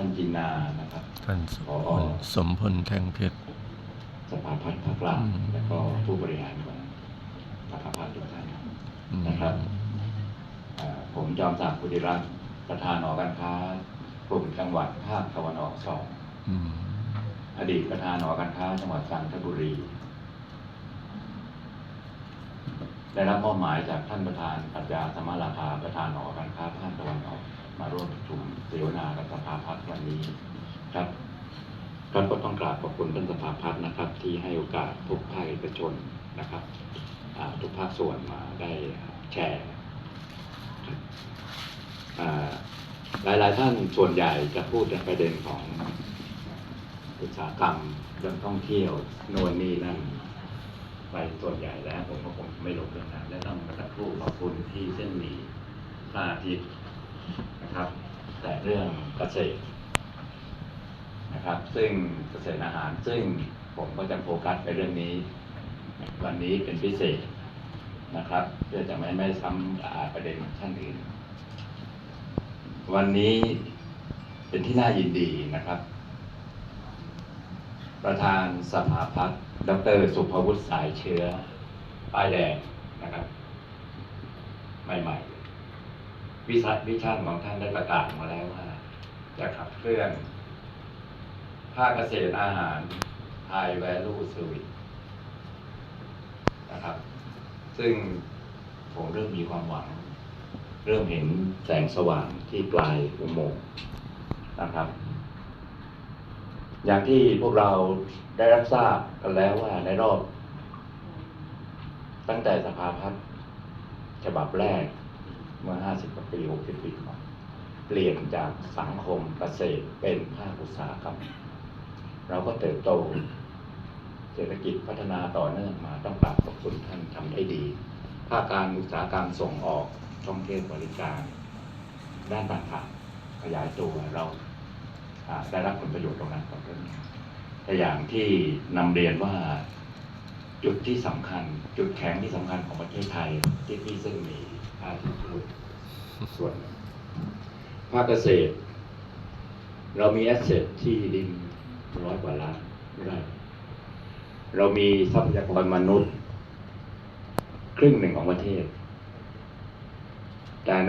ท่านจินนา นะครับ ท่านสมผอพลสมพลแท่งเพชร สภาพัฒน์ภาคกลางอืม และก็ผู้บริหารของสภาพัฒน์ทุกท่านอืมนะครับเอ่อผมจอมศักดิ์พุทธิรัตน์ประธานหอการค้ากลุ่มจังหวัดภาคตะวันออกสองอืมอดีตประธานหอการค้าจังหวัดจันทบุรี ได้รับมอบหมายจากท่านประธานปรัชญาสมราคาประธานหอการค้าภาคตะวันออก มาร่วมประชุมเสวนากับสภาพัฒน์วันนี้ครับครับก็ต้องกราบขอบคุณท่านสภาพัฒน์นะครับ ที่ให้โอกาสทุกภาคเอกชนนะครับทุกภาคส่วนมาได้แชร์ครับอ่าหลายๆท่านส่วนใหญ่จะพูดในประเด็นของอุตสาหกรรมเรื่องท่องเที่ยวโน่นนี่นั่นไปส่วนใหญ่แล้วผมก็คงไม่ลงเรื่องนั้นและต้องกระครู่ขอบคุณที่เส้นหมี่พระอาทิตย์ นะครับ แต่เรื่องเกษตรนะครับ ซึ่งเกษตรอาหารซึ่งผมก็จะโฟกัสไปเรื่องนี้ วันนี้เป็นพิเศษนะครับ เพื่อจะไม่ไม่ซ้ำอ่าประเด็นท่านอื่น วันนี้เป็นที่น่ายินดีนะครับ ประธานสภาพัฒน์ดร สุภวุฒิสายเชื้อป้ายแดงนะครับ ใหม่ๆ วิสัยวิชั่นของท่านได้ประกาศมาแล้วว่า จะขับเคลื่อน ภาคเกษตรอาหาร High Value Service นะครับ ซึ่งผมเริ่มมีความหวัง เริ่มเห็นแสงสว่างที่ปลายอุโมงค์นะครับ อย่างที่พวกเราได้รับทราบกันแล้วว่าในรอบ ตั้งแต่สภาพัฒน์ฉบับแรก เมื่อ50กว่าปี60ปีก่อนเปลี่ยนจากสังคมเกษตรเป็นภาคอุตสาหกรรมเราก็เติบโต เศรษฐกิจพัฒนาต่อเนื่องมาต้องกราบขอบคุณท่านทำได้ดีภาคการอุตสาหกรรมส่งออกท่องเที่ยวบริการ ด้านต่างๆขยายตัวเราได้รับผลประโยชน์ตรงนั้นต่อเรื่องแต่อย่างที่นำเรียนว่าจุดที่สำคัญ จุดแข็งที่สำคัญของประเทศไทยที่พี่ซึ่งมีภาชีพ ส่วน ภาคเกษตร เรามีแอสเซทที่ดินร้อยกว่าล้านไร่เรามีทรัพยากรมนุษย์ ครึ่งหนึ่งของประเทศแต่ใน